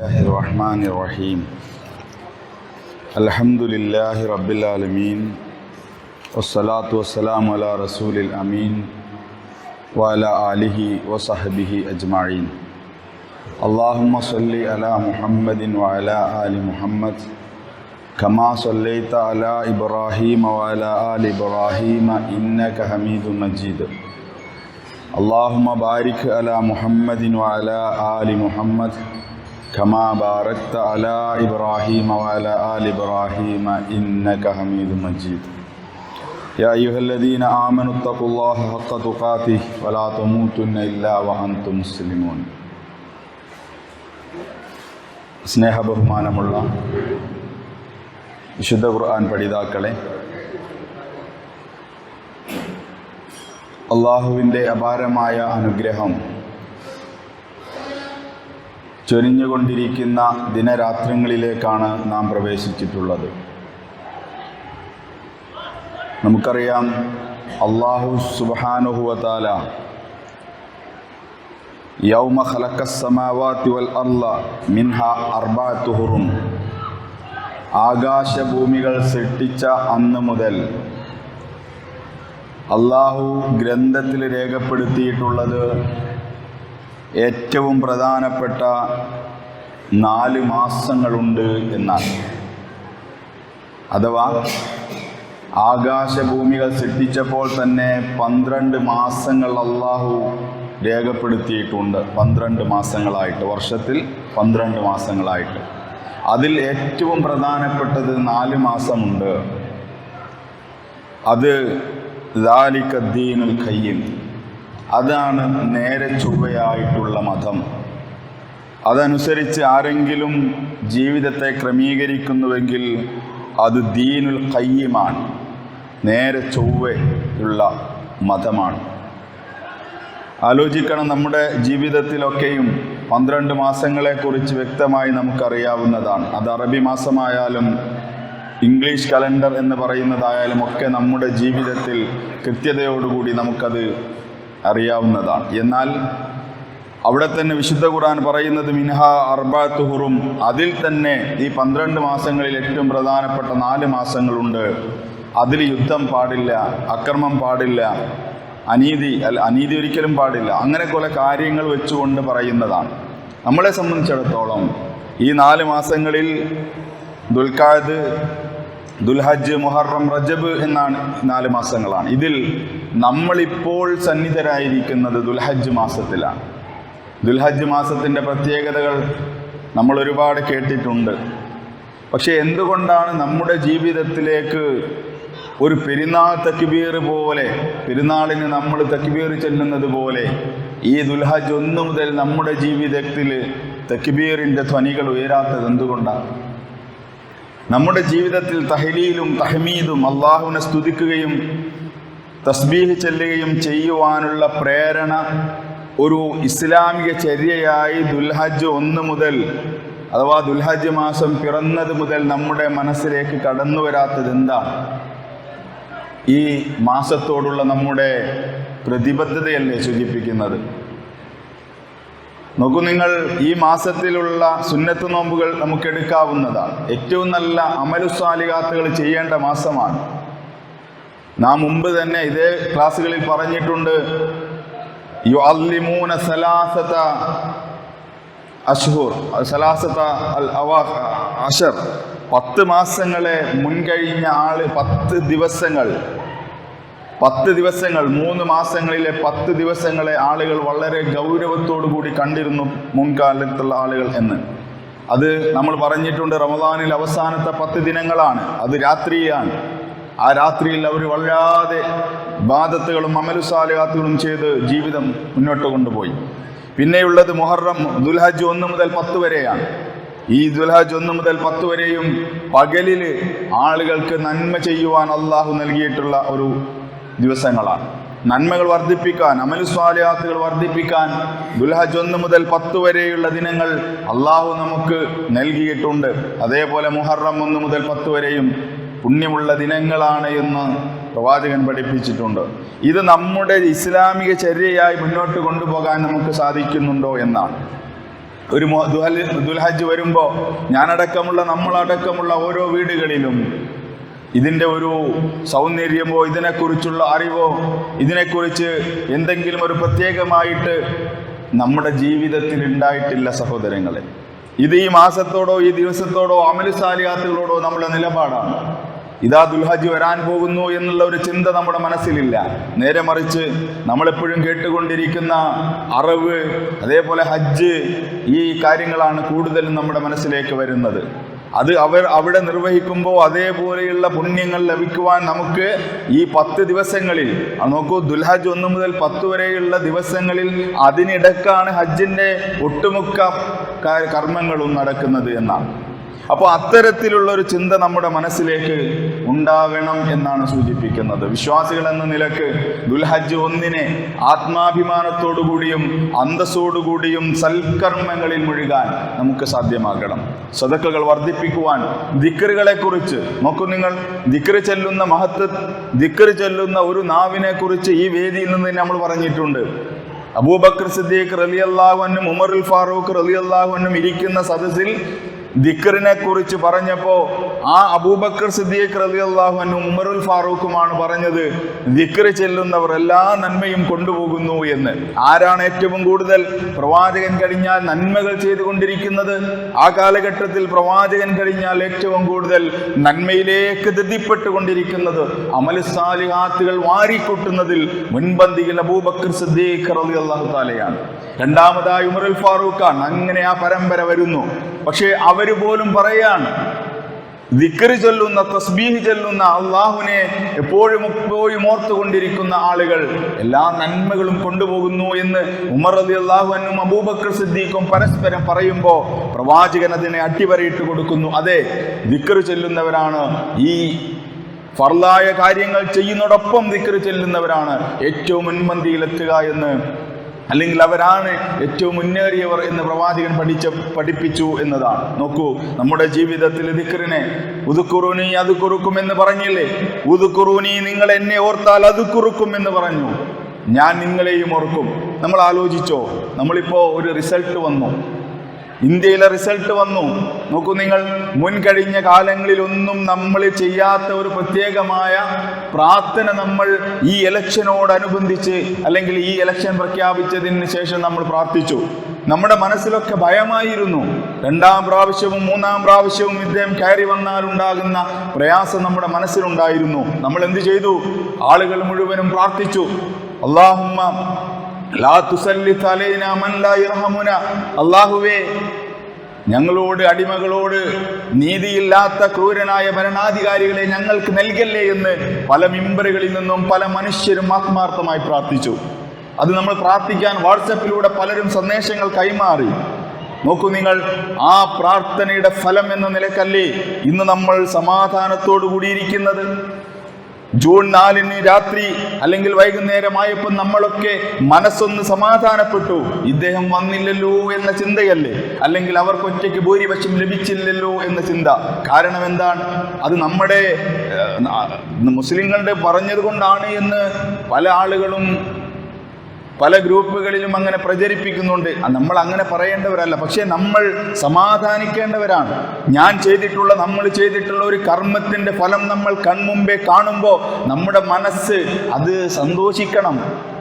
الله الرحمن الرحيم. الحمد لله رب العالمين والصلاة والسلام على رسول الأمين وعلى آله وصحبه أجمعين. اللهم صل على محمد وعلى آل محمد كما صليت على إبراهيم وعلى آل إبراهيم إنك حميد مجيد. اللهم بارك على محمد وعلى آل محمد كما باركت على إبراهيم وعلى آل إبراهيم إنك حميد مجيد يا أيها الذين آمنوا اتقوا الله حق تقاته ولا تموتن إلا وأنتم مسلمون സ്നേഹബഹുമാനമുള്ള വിശുദ്ധ ഖുർആൻ പഠിതാക്കളെ അള്ളാഹുവിൻ്റെ അപാരമായ അനുഗ്രഹം ചൊരിഞ്ഞുകൊണ്ടിരിക്കുന്ന ദിനരാത്രങ്ങളിലേക്കാണ് നാം പ്രവേശിച്ചിട്ടുള്ളത്. നമുക്കറിയാം അള്ളാഹു സുബാനുഹുവത്താല യൗമ ഖലക്കസമാവാത്തി വൽ അർള മിൻഹ അർബാത്തുഹുറും ആകാശഭൂമികൾ സൃഷ്ടിച്ച അന്ന് മുതൽ അള്ളാഹു ഗ്രന്ഥത്തിൽ രേഖപ്പെടുത്തിയിട്ടുള്ളത് ഏറ്റവും പ്രധാനപ്പെട്ട നാല് മാസങ്ങളുണ്ട് എന്നാണ് അഥവാ ആകാശഭൂമികൾ സൃഷ്ടിച്ചപ്പോൾ തന്നെ പന്ത്രണ്ട് മാസങ്ങൾ അള്ളാഹു രേഖപ്പെടുത്തിയിട്ടുണ്ട്. പന്ത്രണ്ട് മാസങ്ങളായിട്ട് വർഷത്തിൽ പന്ത്രണ്ട് മാസങ്ങളായിട്ട്. അതിൽ ഏറ്റവും പ്രധാനപ്പെട്ടത് നാല് മാസമുണ്ട്. അത് ദാലിക്കദ്ദീനുൽ ഖയ്യം. അതാണ് നേരെ ചൊവ്വയായിട്ടുള്ള മതം. അതനുസരിച്ച് ആരെങ്കിലും ജീവിതത്തെ ക്രമീകരിക്കുന്നുവെങ്കിൽ അത് ദീനുൽ കയ്യമാണ് നേരെ ചൊവ്വയുള്ള മതമാണ്. ആലോചിക്കണം നമ്മുടെ ജീവിതത്തിലൊക്കെയും പന്ത്രണ്ട് മാസങ്ങളെക്കുറിച്ച് വ്യക്തമായി നമുക്കറിയാവുന്നതാണ്. അത് അറബി മാസമായാലും ഇംഗ്ലീഷ് കലണ്ടർ എന്ന് പറയുന്നതായാലും ഒക്കെ നമ്മുടെ ജീവിതത്തിൽ കൃത്യതയോടുകൂടി നമുക്കത് അറിയാവുന്നതാണ്. എന്നാൽ അവിടെ തന്നെ വിശുദ്ധ ഖുർആൻ പറയുന്നത് മിൻഹ അർബാത്തുഹുറും അതിൽ തന്നെ ഈ പന്ത്രണ്ട് മാസങ്ങളിൽ ഏറ്റവും പ്രധാനപ്പെട്ട നാല് മാസങ്ങളുണ്ട്. അതിൽ യുദ്ധം പാടില്ല അക്രമം പാടില്ല അനീതി അല്ല അനീതി ഒരിക്കലും പാടില്ല. അങ്ങനെ കുറെ കാര്യങ്ങൾ വെച്ചുകൊണ്ട് പറയുന്നതാണ്. നമ്മളെ സംബന്ധിച്ചിടത്തോളം ഈ നാല് മാസങ്ങളിൽ ദുൽഖാദ് ദുൽഹജ്ജ് മുഹറം റജബ് എന്നാണ് നാല് മാസങ്ങളാണ്. ഇതിൽ നമ്മളിപ്പോൾ സന്നിധരായിരിക്കുന്നത് ദുൽഹജ്ജ് മാസത്തിലാണ്. ദുൽഹജ്ജ് മാസത്തിന്റെ പ്രത്യേകതകൾ നമ്മൾ ഒരുപാട് കേട്ടിട്ടുണ്ട്. പക്ഷേ എന്തുകൊണ്ടാണ് നമ്മുടെ ജീവിതത്തിലേക്ക് ഒരു പെരുന്നാൾ തക്ബീർ പോലെ പെരുന്നാളിന് നമ്മൾ തക്ബീർ ചെല്ലുന്നത് പോലെ ഈ ദുൽഹജ് ഒന്നു മുതൽ നമ്മുടെ ജീവിതത്തിൽ തക്ബീറിന്റെ ധ്വനികൾ ഉയരാത്തത് എന്തുകൊണ്ടാണ്? നമ്മുടെ ജീവിതത്തിൽ തഹലീലും തഹമീദും അള്ളാഹുവിനെ സ്തുതിക്കുകയും തസ്ബീഹ് ചെല്ലുകയും ചെയ്യുവാനുള്ള പ്രേരണ ഒരു ഇസ്ലാമിക ചര്യയായി ദുൽഹജ് ഒന്ന് മുതൽ അഥവാ ദുൽഹജ് മാസം പിറന്നത് മുതൽ നമ്മുടെ മനസ്സിലേക്ക് കടന്നു വരാത്തത് എന്താ ഈ മാസത്തോടുള്ള നമ്മുടെ പ്രതിബദ്ധതയല്ലേ സൂചിപ്പിക്കുന്നത്? നോക്കൂ നിങ്ങൾ ഈ മാസത്തിലുള്ള സുന്നത്ത് നോമ്പുകൾ നമുക്ക് എടുക്കാവുന്നതാണ് ഏറ്റവും നല്ല അമലുസാലികാത്തുകൾ ചെയ്യേണ്ട മാസമാണ്. നാം മുമ്പ് തന്നെ ഇതേ ക്ലാസ്സുകളിൽ പറഞ്ഞിട്ടുണ്ട് സലാസത അഷ്ഹൂർ സലാസത അൽ അഷർ പത്ത് മാസങ്ങളെ മുൻകഴിഞ്ഞ ആൾ പത്ത് ദിവസങ്ങൾ പത്ത് ദിവസങ്ങൾ മൂന്ന് മാസങ്ങളിലെ പത്ത് ദിവസങ്ങളെ ആളുകൾ വളരെ ഗൗരവത്തോടു കൂടി കണ്ടിരുന്നു മുൻകാലത്തുള്ള ആളുകൾ എന്ന്. അത് നമ്മൾ പറഞ്ഞിട്ടുണ്ട് റമദാനിൽ അവസാനത്തെ പത്ത് ദിനങ്ങളാണ്. അത് രാത്രിയാണ്. ആ രാത്രിയിൽ അവർ വല്ലാതെ ബാധത്തുകളും അമലുസാലയാത്തുകളും ചെയ്ത് ജീവിതം മുന്നോട്ട് കൊണ്ടുപോയി. പിന്നെയുള്ളത് മുഹറം ദുൽഹജ് ഒന്ന് മുതൽ പത്ത് വരെയാണ്. ഈ ദുൽഹജ് ഒന്ന് മുതൽ പത്ത് വരെയും പകലിൽ ആളുകൾക്ക് നന്മ ചെയ്യുവാൻ അള്ളാഹു നൽകിയിട്ടുള്ള ഒരു ദിവസങ്ങളാണ്. നന്മകൾ വർദ്ധിപ്പിക്കാൻ അമലുസ്വാലയാത്തുകൾ വർദ്ധിപ്പിക്കാൻ ദുൽഹജ് ഒന്ന് മുതൽ പത്ത് വരെയുള്ള ദിനങ്ങൾ അള്ളാഹു നമുക്ക് നൽകിയിട്ടുണ്ട്. അതേപോലെ മുഹറം ഒന്ന് മുതൽ പത്ത് വരെയും പുണ്യമുള്ള ദിനങ്ങളാണ് എന്ന് പ്രവാചകൻ പഠിപ്പിച്ചിട്ടുണ്ട്. ഇത് നമ്മുടെ ഇസ്ലാമിക ചര്യയായി മുന്നോട്ട് കൊണ്ടുപോകാൻ നമുക്ക് സാധിക്കുന്നുണ്ടോ എന്നാണ്. ഒരു ദുൽഹജ് വരുമ്പോൾ ഞാനടക്കമുള്ള നമ്മളടക്കമുള്ള ഓരോ വീടുകളിലും ഇതിന്റെ ഒരു സൗന്ദര്യമോ ഇതിനെക്കുറിച്ചുള്ള അറിവോ ഇതിനെക്കുറിച്ച് എന്തെങ്കിലും ഒരു പ്രത്യേകമായിട്ട് നമ്മുടെ ജീവിതത്തിൽ ഉണ്ടായിട്ടില്ല സഹോദരങ്ങളെ. ഇത് ഈ മാസത്തോടോ ഈ ദിവസത്തോടോ അമലുസാലിയാത്തുകളോടോ നമ്മുടെ നിലപാടാണ്. ഇതാ ദുൽഹജ് വരാൻ പോകുന്നു എന്നുള്ള ഒരു ചിന്ത നമ്മുടെ മനസ്സിലില്ല. നേരെ മറിച്ച് നമ്മളെപ്പോഴും കേട്ടുകൊണ്ടിരിക്കുന്ന അറിവ് അതേപോലെ ഹജ്ജ് ഈ കാര്യങ്ങളാണ് കൂടുതലും നമ്മുടെ മനസ്സിലേക്ക് വരുന്നത്. അത് അവർ അവിടെ നിർവഹിക്കുമ്പോൾ അതേപോലെയുള്ള പുണ്യങ്ങൾ ലഭിക്കുവാൻ നമുക്ക് ഈ പത്ത് ദിവസങ്ങളിൽ നോക്കൂ ദുൽഹജ് ഒന്ന് മുതൽ പത്ത് വരെയുള്ള ദിവസങ്ങളിൽ അതിനിടക്കാണ് ഹജ്ജിന്റെ ഒട്ടുമുക്ക കർമ്മങ്ങളും നടക്കുന്നത് എന്നാണ്. അപ്പോൾ അത്തരത്തിലുള്ള ഒരു ചിന്ത നമ്മുടെ മനസ്സിലേക്ക് ഉണ്ടാവണം എന്നാണ് സൂചിപ്പിക്കുന്നത്. വിശ്വാസികൾ എന്ന നിലയ്ക്ക് ദുൽഹജ്ജ് ഒന്നിനെ ആത്മാഭിമാനത്തോടുകൂടിയും അന്തസ്സോടുകൂടിയും സൽക്കർമ്മങ്ങളിൽ മുഴുകാൻ നമുക്ക് സാധ്യമാകണം. സദക്കകൾ വർദ്ധിപ്പിക്കുവാൻ ദിക്കറുകളെ കുറിച്ച് നോക്കൂ നിങ്ങൾ. ദിക്കറ് ചെല്ലുന്ന മഹത്വ ദിക്കറ് ചെല്ലുന്ന ഒരു നാവിനെ കുറിച്ച് ഈ വേദിയിൽ നിന്ന് നമ്മൾ പറഞ്ഞിട്ടുണ്ട്. അബൂബക്കർ സിദ്ദീഖ് റലി അള്ളാഹുനും ഉമറുൽ ഫാറൂഖ് റലി അള്ളാഹുനും ഇരിക്കുന്ന സദസ്സിൽ ദിക്കറിനെ കുറിച്ച് പറഞ്ഞപ്പോൾ ആ അബൂബക്കർ സിദ്ദീഖ് റലി അള്ളാഹുനും ഉമറുൽ ഫാറൂഖുമാണ് പറഞ്ഞത് ദിക്കറ് ചെല്ലുന്നവർ എല്ലാ നന്മയും കൊണ്ടുപോകുന്നു എന്ന്. ആരാണ് ഏറ്റവും കൂടുതൽ പ്രവാചകൻ കഴിഞ്ഞാൽ നന്മകൾ ചെയ്തുകൊണ്ടിരിക്കുന്നത്? ആ കാലഘട്ടത്തിൽ പ്രവാചകൻ കഴിഞ്ഞാൽ ഏറ്റവും കൂടുതൽ നന്മയിലേക്ക് ധൃതിപ്പെട്ടുകൊണ്ടിരിക്കുന്നത് അമലുസാലിഹാത്തുകൾ വാരിക്കൂട്ടുന്നതിൽ മുൻപന്തിയിൽ അബൂബക്കർ സിദ്ദീഖ് അലി അള്ളാഹു താലയാണ് രണ്ടാമതായി ഉമറുൽ ഫാറൂഖാണ് അങ്ങനെ ആ പരമ്പര വരുന്നു. പക്ഷേ അവർ പോലും പറയാണ് ദിക്കറ് ചൊല്ലുന്ന തസ്ബീഹ് ചൊല്ലുന്ന അള്ളാഹുവിനെ എപ്പോഴും എപ്പോഴും ഓർത്തുകൊണ്ടിരിക്കുന്ന ആളുകൾ എല്ലാ നന്മകളും കൊണ്ടുപോകുന്നു എന്ന് ഉമർ അലി അള്ളാഹുനും അബൂബക്കർ സിദ്ദീഖും പരസ്പരം പറയുമ്പോൾ പ്രവാചകൻ അതിനെ അട്ടിവരയിട്ട് കൊടുക്കുന്നു. അതെ വിക്രി ചൊല്ലുന്നവരാണ്. ഈ ഫർലായ കാര്യങ്ങൾ ചെയ്യുന്നതോടൊപ്പം വിക്രി ചെല്ലുന്നവരാണ്. ഏറ്റവും മുൻപന്തിയിലെത്തുക എന്ന് അല്ലെങ്കിൽ അവരാണ് ഏറ്റവും മുന്നേറിയവർ എന്ന് പ്രവാചകൻ പഠിച്ച പഠിപ്പിച്ചു എന്നതാണ്. നോക്കൂ നമ്മുടെ ജീവിതത്തിൽ ദിക്കറിനെ ഉതുക്കുറുനി അത് കുറുക്കും എന്ന് പറഞ്ഞില്ലേ? ഉതുക്കുറുനി നിങ്ങൾ എന്നെ ഓർത്താൽ അത് കുറുക്കും എന്ന് പറഞ്ഞു. ഞാൻ നിങ്ങളെയും ഓർക്കും. നമ്മൾ ആലോചിച്ചോ നമ്മളിപ്പോ ഒരു റിസൾട്ട് വന്നു. ഇന്ത്യയിലെ റിസൾട്ട് വന്നു. നോക്കൂ നിങ്ങൾ മുൻകഴിഞ്ഞ കാലങ്ങളിലൊന്നും നമ്മൾ ചെയ്യാത്ത ഒരു പ്രത്യേകമായ പ്രാർത്ഥന നമ്മൾ ഈ ഇലക്ഷനോടനുബന്ധിച്ച് അല്ലെങ്കിൽ ഈ ഇലക്ഷൻ പ്രഖ്യാപിച്ചതിന് ശേഷം നമ്മൾ പ്രാർത്ഥിച്ചു. നമ്മുടെ മനസ്സിലൊക്കെ ഭയമായിരുന്നു. രണ്ടാം പ്രാവശ്യവും മൂന്നാം പ്രാവശ്യവും ഇദ്ദേഹം കയറി വന്നാൽ ഉണ്ടാകുന്ന പ്രയാസം നമ്മുടെ മനസ്സിലുണ്ടായിരുന്നു. നമ്മൾ എന്ത് ചെയ്തു? ആളുകൾ മുഴുവനും പ്രാർത്ഥിച്ചു. അള്ളാഹുമ്മ അള്ളാഹുവേ ഞങ്ങളോട് അടിമകളോട് നീതിയില്ലാത്ത ക്രൂരനായ ഭരണാധികാരികളെ ഞങ്ങൾക്ക് നൽകല്ലേ എന്ന് പല മിമ്പറുകളിൽ നിന്നും പല മനുഷ്യരും ആത്മാർത്ഥമായി പ്രാർത്ഥിച്ചു. അത് നമ്മൾ പ്രാർത്ഥിക്കാൻ വാട്സപ്പിലൂടെ പലരും സന്ദേശങ്ങൾ കൈമാറി. നോക്കൂ നിങ്ങൾ ആ പ്രാർത്ഥനയുടെ ഫലം എന്ന നിലക്കല്ലേ ഇന്ന് നമ്മൾ സമാധാനത്തോടു കൂടിയിരിക്കുന്നത് ജൂൺ നാലിന് രാത്രി അല്ലെങ്കിൽ വൈകുന്നേരമായപ്പോൾ നമ്മളൊക്കെ മനസ്സൊന്ന് സമാധാനപ്പെട്ടു. ഇദ്ദേഹം വന്നില്ലല്ലോ എന്ന ചിന്തയല്ലേ? അല്ലെങ്കിൽ അവർക്ക് ഒറ്റയ്ക്ക് ഭൂരിപക്ഷം ലഭിച്ചില്ലല്ലോ എന്ന ചിന്ത. കാരണം എന്താണ്? അത് നമ്മുടെ മുസ്ലിങ്ങളുടെ പറഞ്ഞത് കൊണ്ടാണ് എന്ന് പല ആളുകളും പല ഗ്രൂപ്പുകളിലും അങ്ങനെ പ്രചരിപ്പിക്കുന്നുണ്ട്. നമ്മൾ അങ്ങനെ പറയേണ്ടവരല്ല. പക്ഷേ നമ്മൾ സമാധാനിക്കേണ്ടവരാണ്. ഞാൻ ചെയ്തിട്ടുള്ള നമ്മൾ ചെയ്തിട്ടുള്ള ഒരു കർമ്മത്തിന്റെ ഫലം നമ്മൾ കൺമുമ്പേ കാണുമ്പോൾ നമ്മുടെ മനസ്സ് അത് സന്തോഷിക്കണം.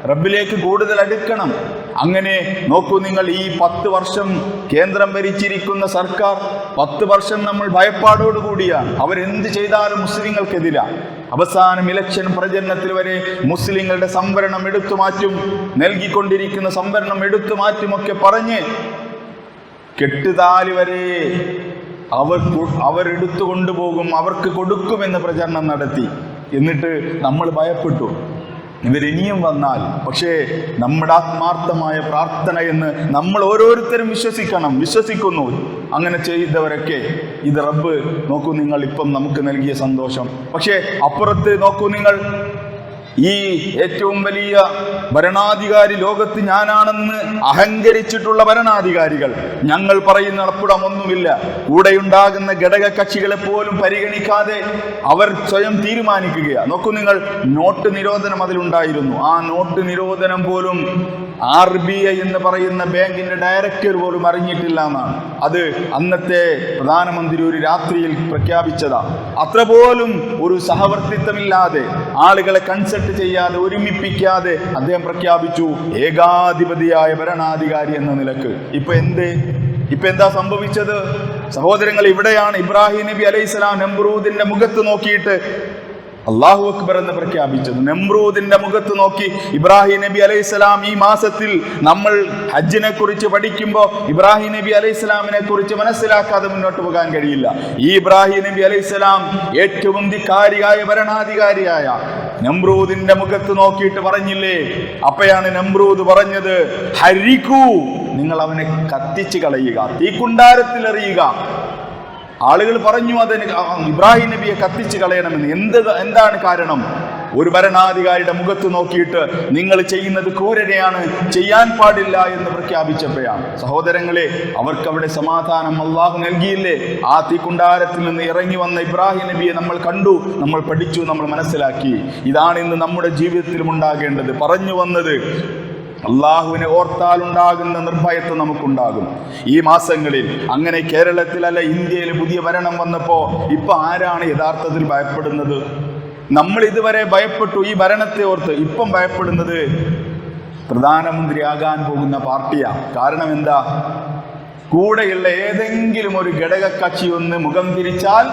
റബ്ബിലേക്ക് കൂടുതൽ അടുക്കണം. അങ്ങനെ നോക്കൂ നിങ്ങൾ ഈ പത്ത് വർഷം കേന്ദ്രം ഭരിച്ചിരിക്കുന്ന സർക്കാർ പത്ത് വർഷം നമ്മൾ ഭയപ്പാടോടുകൂടിയാണ്. അവരെന്ത് ചെയ്താലും മുസ്ലിങ്ങൾക്കെതിരാണ് അവസാനം ഇലക്ഷൻ പ്രചരണത്തിൽ വരെ മുസ്ലിങ്ങളുടെ സംവരണം എടുത്തു മാറ്റും നൽകിക്കൊണ്ടിരിക്കുന്ന സംവരണം എടുത്തു മാറ്റുമൊക്കെ പറഞ്ഞ് കെട്ടുതാലി വരെ അവർ അവരെടുത്തു കൊണ്ടുപോകും അവർക്ക് കൊടുക്കുമെന്ന് പ്രചരണം നടത്തി. എന്നിട്ട് നമ്മൾ ഭയപ്പെട്ടു. ഇവരിനിയും വന്നാൽ പക്ഷേ നമ്മുടെ ആത്മാർത്ഥമായ പ്രാർത്ഥന എന്ന് നമ്മൾ ഓരോരുത്തരും വിശ്വസിക്കണം വിശ്വസിക്കുന്നു. അങ്ങനെ ചെയ്തവരൊക്കെ ഇത് റബ്ബ് നോക്കൂ നിങ്ങൾ ഇപ്പം നമുക്ക് നൽകിയ സന്തോഷം. പക്ഷേ അപ്പുറത്ത് നോക്കൂ നിങ്ങൾ ഈ ഏറ്റവും വലിയ ഭരണാധികാരി ലോകത്ത് ഞാനാണെന്ന് അഹങ്കരിച്ചിട്ടുള്ള ഭരണാധികാരികൾ ഞങ്ങൾ പറയുന്ന അപ്പുറം ഒന്നുമില്ല കൂടെയുണ്ടാകുന്ന ഘടക കക്ഷികളെ പോലും പരിഗണിക്കാതെ അവർ സ്വയം തീരുമാനിക്കുകയാണ് നോക്കൂ നിങ്ങൾ നോട്ട് നിരോധനം അതിലുണ്ടായിരുന്നു. ആ നോട്ട് നിരോധനം പോലും ആർ ബി ഐ എന്ന് പറയുന്ന ബാങ്കിന്റെ ഡയറക്ടർ പോലും അറിഞ്ഞിട്ടില്ല എന്നാണ്. അത് അന്നത്തെ പ്രധാനമന്ത്രി ഒരു രാത്രിയിൽ പ്രഖ്യാപിച്ചതാ. അത്ര പോലും ഒരു സഹവർത്തിത്വമില്ലാതെ ആളുകളെ കൺസൾട്ട് ചെയ്യാതെ ഒരുമിപ്പിക്കാതെ അദ്ദേഹം പ്രഖ്യാപിച്ചു ഏകാധിപതിയായ ഭരണാധികാരി എന്ന നിലയ്ക്ക്. ഇപ്പൊ എന്ത്? ഇപ്പൊ എന്താ സംഭവിച്ചത്? സഹോദരങ്ങൾ ഇവിടെയാണ്. ഇബ്രാഹിം നബി അലൈഹിസ്സലാം നമ്രൂദിന്റെ മുഖത്ത് നോക്കിയിട്ട് അള്ളാഹു അക്ബർ എന്ന് പ്രഖ്യാപിച്ചത്. നെമ്രൂദിന്റെ മുഖത്ത് നോക്കി ഇബ്രാഹിം നബി അലൈഹിസ്സലാം ഈ മാസത്തിൽ നമ്മൾ ഹജ്ജിനെ കുറിച്ച് പഠിക്കുമ്പോൾ ഇബ്രാഹിം നബി അലൈഹിസ്സലാമിനെ കുറിച്ച് മനസ്സിലാക്കാതെ മുന്നോട്ട് പോകാൻ കഴിയില്ല. ഈ ഇബ്രാഹിം നബി അലൈഹിസ്സലാം ഏറ്റവും ധിക്കാരിയായ ഭരണാധികാരിയായ നമ്രൂദിന്റെ മുഖത്ത് നോക്കിയിട്ട് പറഞ്ഞില്ലേ? അപ്പയാണ് നമ്രൂദ് പറഞ്ഞത് ഹരിക്കൂ നിങ്ങൾ അവനെ കത്തിച്ചു കളയുക തീക്കുണ്ടാരത്തിൽ എറിയുക. ആളുകൾ പറഞ്ഞു അതിന് ഇബ്രാഹിം നബിയെ കത്തിച്ച് കളയണമെന്ന്. എന്ത് എന്താണ് കാരണം? ഒരു ഭരണാധികാരിയുടെ മുഖത്ത് നോക്കിയിട്ട് നിങ്ങൾ ചെയ്യുന്നത് ക്രൂരതയാണ് ചെയ്യാൻ പാടില്ല എന്ന് പ്രഖ്യാപിച്ചപ്പോഴാണ്. സഹോദരങ്ങളെ അവർക്ക് അവിടെ സമാധാനം അള്ളാഹു നൽകിയില്ലേ? ആ തീക്കുണ്ടാരത്തിൽ നിന്ന് ഇറങ്ങി വന്ന ഇബ്രാഹിം നബിയെ നമ്മൾ കണ്ടു നമ്മൾ പഠിച്ചു നമ്മൾ മനസ്സിലാക്കി. ഇതാണ് ഇന്ന് നമ്മുടെ ജീവിതത്തിലും ഉണ്ടാകേണ്ടത്. പറഞ്ഞു വന്നത് അള്ളാഹുവിനെ ഓർത്താൽ ഉണ്ടാകുന്ന നിർഭയത്വം നമുക്കുണ്ടാകും. ഈ മാസങ്ങളിൽ അങ്ങനെ കേരളത്തിലല്ല ഇന്ത്യയിൽ പുതിയ ഭരണം വന്നപ്പോ ഇപ്പൊ ആരാണ് യഥാർത്ഥത്തിൽ ഭയപ്പെടുന്നത്? നമ്മൾ ഇതുവരെ ഭയപ്പെട്ടു ഈ ഭരണത്തെ ഓർത്ത് ഇപ്പം ഭയപ്പെടുന്നത് പ്രധാനമന്ത്രിയാകാൻ പോകുന്ന പാർട്ടിയാണ് കാരണം എന്താ? കൂടെയുള്ള ഏതെങ്കിലും ഒരു ഘടക കക്ഷി ഒന്ന് മുഖം തിരിച്ചാൽ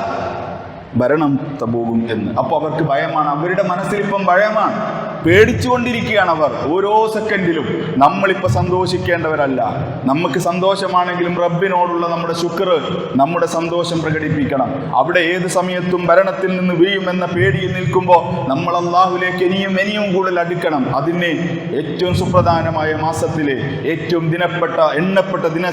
ഭരണം പോകും എന്ന്. അപ്പോൾ അവർക്ക് ഭയമാണ്. അവരുടെ മനസ്സിൽ ഇപ്പം ഭയമാണ്. പേടിച്ചുകൊണ്ടിരിക്കുകയാണ് അവർ. ഓരോ സെക്കൻഡിലും നമ്മളിപ്പോൾ സന്തോഷിക്കേണ്ടവരല്ല. നമുക്ക് സന്തോഷമാണെങ്കിലും റബ്ബിനോടുള്ള നമ്മുടെ ശുക്ർ നമ്മുടെ സന്തോഷം പ്രകടിപ്പിക്കണം. അവിടെ ഏത് സമയത്തും ഭരണത്തിൽ നിന്ന് വീഴുമെന്ന പേടിയിൽ നിൽക്കുമ്പോൾ നമ്മൾ അള്ളാഹുലേക്ക് ഇനിയും ഇനിയും കൂടുതൽ അടുക്കണം. അതിന് ഏറ്റവും സുപ്രധാനമായ മാസത്തിലെ ഏറ്റവും ദിനപ്പെട്ട എണ്ണപ്പെട്ട ദിന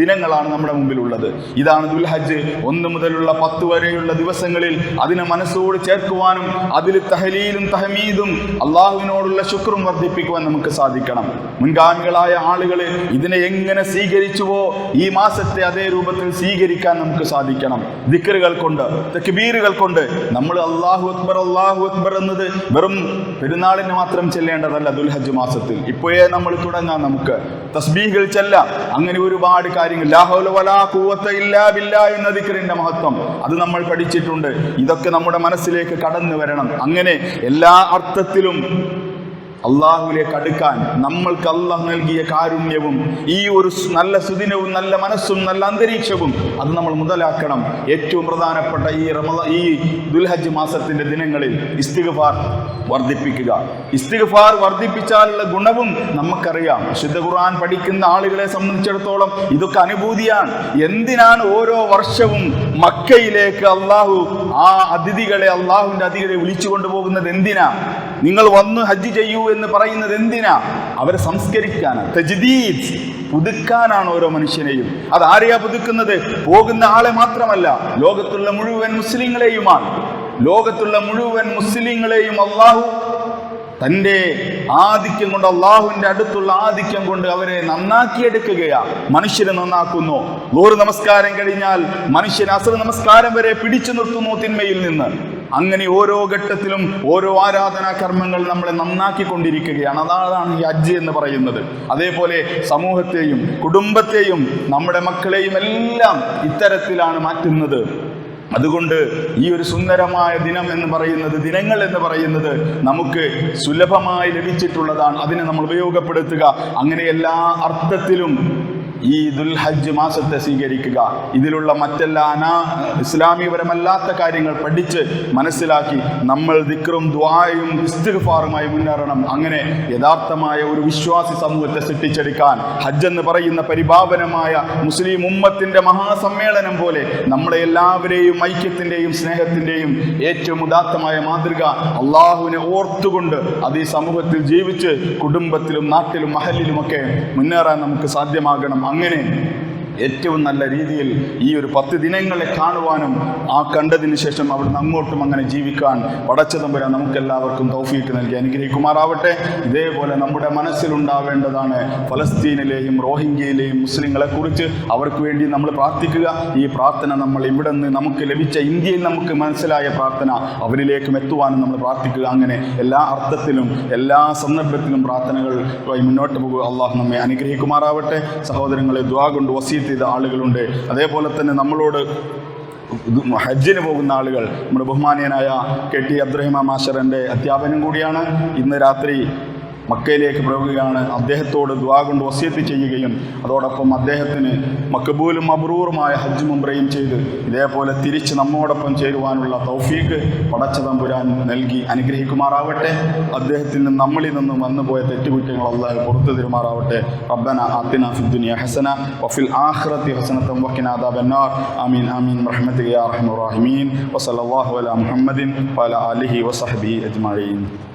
ദിനങ്ങളാണ് നമ്മുടെ മുമ്പിലുള്ളത്. ഇതാണ് ദുൽഹജ്ജ് ഒന്ന് മുതലുള്ള പത്ത് വരെയുള്ള ദിവസങ്ങളിൽ അതിനെ മനസ്സോട് ചേർക്കുവാനും അതിൽ തഹലീലും തഹമീദും അള്ളാഹുവിനോടുള്ള ശുക്രും വർദ്ധിപ്പിക്കുവാൻ നമുക്ക് സാധിക്കണം. മുൻഗാമികളായ ആളുകൾ ഇതിനെ എങ്ങനെ സ്വീകരിച്ചുവോ ഈ മാസത്തെ അതേ രൂപത്തിൽ സ്വീകരിക്കാൻ നമുക്ക് സാധിക്കണം. ദിക്കറുകൾ കൊണ്ട് തക്ബീറുകൾ കൊണ്ട് നമ്മൾ അള്ളാഹു അക്ബർ അള്ളാഹു അക്ബർ എന്നത് വെറും പെരുന്നാളിന് മാത്രം ചെല്ലേണ്ടതല്ല ദുൽഹജ് മാസത്തിൽ. ഇപ്പോഴേ നമ്മൾ തുടങ്ങാം നമുക്ക്. തസ്ബീഹുകൾ ചെല്ലാം. അങ്ങനെ ഒരുപാട് കാര്യങ്ങൾ. ലാഹൗല വലാ ഇല്ലാ എന്ന ദിക്റിന്റെ മഹത്വം. അത് നമ്മൾ പഠിച്ചിട്ടുണ്ട്. ഇതൊക്കെ നമ്മുടെ മനസ്സിലേക്ക് കടന്നു വരണം. അങ്ങനെ എല്ലാ അർത്ഥത്തിലും അള്ളാഹുലേക്ക് അടുക്കാൻ നമ്മൾക്ക് അള്ളാഹ് നൽകിയ കാരുണ്യവും ഈ ഒരു നല്ല സുദിനവും നല്ല മനസ്സും നല്ല അന്തരീക്ഷവും അത് നമ്മൾ മുതലാക്കണം. ഏറ്റവും പ്രധാനപ്പെട്ട ഈ റമദ ഈ ദുൽഹജ് മാസത്തിന്റെ ദിനങ്ങളിൽ ഇസ്തിഗ്ഫാർ വർദ്ധിപ്പിക്കുക. ഇസ്തിഗ്ഫാർ വർദ്ധിപ്പിച്ചാലുള്ള ഗുണവും നമുക്കറിയാം. ശുദ്ധ ഖുർആൻ പഠിക്കുന്ന ആളുകളെ സംബന്ധിച്ചിടത്തോളം ഇതൊക്കെ അനുഭൂതിയാണ്. എന്തിനാണ് ഓരോ വർഷവും മക്കയിലേക്ക് അള്ളാഹു ആ അതിഥികളെ അള്ളാഹുവിന്റെ അതിഥികളെ വിളിച്ചു കൊണ്ടുപോകുന്നത് എന്തിനാ? നിങ്ങൾ വന്ന് ഹജ്ജ് ചെയ്യൂ എന്ന് പറയുന്നത് എന്തിനാ? അവരെ സംസ്കരിക്കാനാണ് തജ്ദീദ് പുതുക്കാനാണ് ഓരോ മനുഷ്യനെയും. അത് ആരെയാ പുതുക്കുന്നത്? പോകുന്ന ആളെ മാത്രമല്ല ലോകത്തുള്ള മുഴുവൻ മുസ്ലിങ്ങളെയുമാണ്. ലോകത്തുള്ള മുഴുവൻ മുസ്ലിങ്ങളെയും അള്ളാഹു തന്റെ ആധിക്യം കൊണ്ട് അള്ളാഹുവിന്റെ അടുത്തുള്ള ആധിക്യം കൊണ്ട് അവരെ നന്നാക്കിയെടുക്കുകയാ. മനുഷ്യരെ നന്നാക്കുന്നു. നൂറ് നമസ്കാരം കഴിഞ്ഞാൽ മനുഷ്യൻ അസുര നമസ്കാരം വരെ പിടിച്ചു നിർത്തുന്നു തിന്മയിൽ നിന്ന്. അങ്ങനെ ഓരോ ഘട്ടത്തിലും ഓരോ ആരാധനാ കർമ്മങ്ങൾ നമ്മളെ നന്നാക്കിക്കൊണ്ടിരിക്കുകയാണ്. അതാണ് ഈ ഹജ്ജ് എന്ന് പറയുന്നത്. അതേപോലെ സമൂഹത്തെയും കുടുംബത്തെയും നമ്മുടെ മക്കളെയും എല്ലാം ഇത്തരത്തിലാണ് മാറ്റുന്നത്. അതുകൊണ്ട് ഈ ഒരു സുന്ദരമായ ദിനം എന്ന് പറയുന്നത് ദിനങ്ങൾ എന്ന് പറയുന്നത് നമുക്ക് സുലഭമായി ലഭിച്ചിട്ടുള്ളതാണ്. അതിനെ നമ്മൾ ഉപയോഗപ്പെടുത്തുക. അങ്ങനെ എല്ലാ അർത്ഥത്തിലും ഈ ദുൽഹജ്ജ് മാസത്തെ സ്വീകരിക്കുക. ഇതിലുള്ള മറ്റെല്ലാ അനാ ഇസ്ലാമികപരമല്ലാത്ത കാര്യങ്ങൾ പഠിച്ച് മനസ്സിലാക്കി നമ്മൾ ദിക്റും ദ്വായും ഇസ്തിഗ്ഫാറുമായി മുന്നേറണം. അങ്ങനെ യഥാർത്ഥമായ ഒരു വിശ്വാസി സമൂഹത്തെ സൃഷ്ടിച്ചെടുക്കാൻ ഹജ്ജ് എന്ന് പറയുന്ന പരിപാവനമായ മുസ്ലിം ഉമ്മത്തിന്റെ മഹാസമ്മേളനം പോലെ നമ്മളെ എല്ലാവരെയും ഐക്യത്തിന്റെയും സ്നേഹത്തിന്റെയും ഏറ്റവും ഉദാത്തമായ മാതൃക അള്ളാഹുവിനെ ഓർത്തുകൊണ്ട് അത് ഈ സമൂഹത്തിൽ ജീവിച്ച് കുടുംബത്തിലും നാട്ടിലും മഹലിലുമൊക്കെ മുന്നേറാൻ നമുക്ക് സാധ്യമാകണം. അങ്ങനെ ഏറ്റവും നല്ല രീതിയിൽ ഈ ഒരു പത്ത് ദിനങ്ങളെ കാണുവാനും ആ കണ്ടതിന് ശേഷം അവിടുന്ന് അങ്ങോട്ടും അങ്ങനെ ജീവിക്കാൻ പടച്ചതമ്പുരാൻ നമുക്കെല്ലാവർക്കും തൗഫീക്ക് നൽകി അനുഗ്രഹിക്കുമാറാവട്ടെ. ഇതേപോലെ നമ്മുടെ മനസ്സിലുണ്ടാവേണ്ടതാണ് ഫലസ്തീനിലെയും റോഹിംഗ്യയിലെയും മുസ്ലിങ്ങളെ കുറിച്ച് അവർക്ക് വേണ്ടി നമ്മൾ പ്രാർത്ഥിക്കുക. ഈ പ്രാർത്ഥന നമ്മൾ ഇവിടെ നിന്ന് നമുക്ക് ലഭിച്ച ഇന്ത്യയിൽ നമുക്ക് മനസ്സിലായ പ്രാർത്ഥന അവരിലേക്കും എത്തുവാനും നമ്മൾ പ്രാർത്ഥിക്കുക. അങ്ങനെ എല്ലാ അർത്ഥത്തിലും എല്ലാ സന്ദർഭത്തിലും പ്രാർത്ഥനകൾ മുന്നോട്ട് പോകുക. അള്ളാഹു നമ്മെ അനുഗ്രഹിക്കുമാറാവട്ടെ. സഹോദരങ്ങളെ ദ്വാ കൊണ്ട് വസീത്ത് ചെയ്ത ആളുകളുണ്ട്. അതേപോലെ തന്നെ നമ്മളോട് ഹജ്ജിന് പോകുന്ന ആളുകൾ. നമ്മുടെ ബഹുമാനീയനായ കെ ടി അബ്ദുറഹിമ മാഷറിന്റെ അധ്യാപനം കൂടിയാണ്. ഇന്ന് രാത്രി മക്കയിലേക്ക് പോകുകയാണ് അദ്ദേഹത്തോട് ദ്വാ കൊണ്ട് വസ്യത്ത് ചെയ്യുകയും അതോടൊപ്പം അദ്ദേഹത്തിന് മക്കബൂലും അബ്രൂറുമായ ഹജ്ജ് മുംബ്രയും ചെയ്ത് ഇതേപോലെ തിരിച്ച് നമ്മോടൊപ്പം ചേരുവാനുള്ള തൗഫീഖ് പടച്ച തമ്പുരാൻ നൽകി അനുഗ്രഹിക്കുമാറാവട്ടെ. അദ്ദേഹത്തിൽ നിന്ന് നമ്മളിൽ നിന്നും വന്നുപോയ തെറ്റുകുറ്റങ്ങൾ അള്ളാഹ് പുറത്തു തരുമാറാവട്ടെ. റബ്ബന ആത്തിന ഫിദ്ദുനിയ ഹസന വഫിൽ ആഖിറത്തി ഹസനത്തം വഖിന അദാബന്നാർ. ആമീൻ ആമീൻ. റഹ്മത്ത് യാ അർഹമർ റഹീമീൻ. വസല്ലല്ലാഹു അലാ മുഹമ്മദിൻ വഅലാ ആലിഹി വസഹ്ബിഹി അജ്മഈൻ.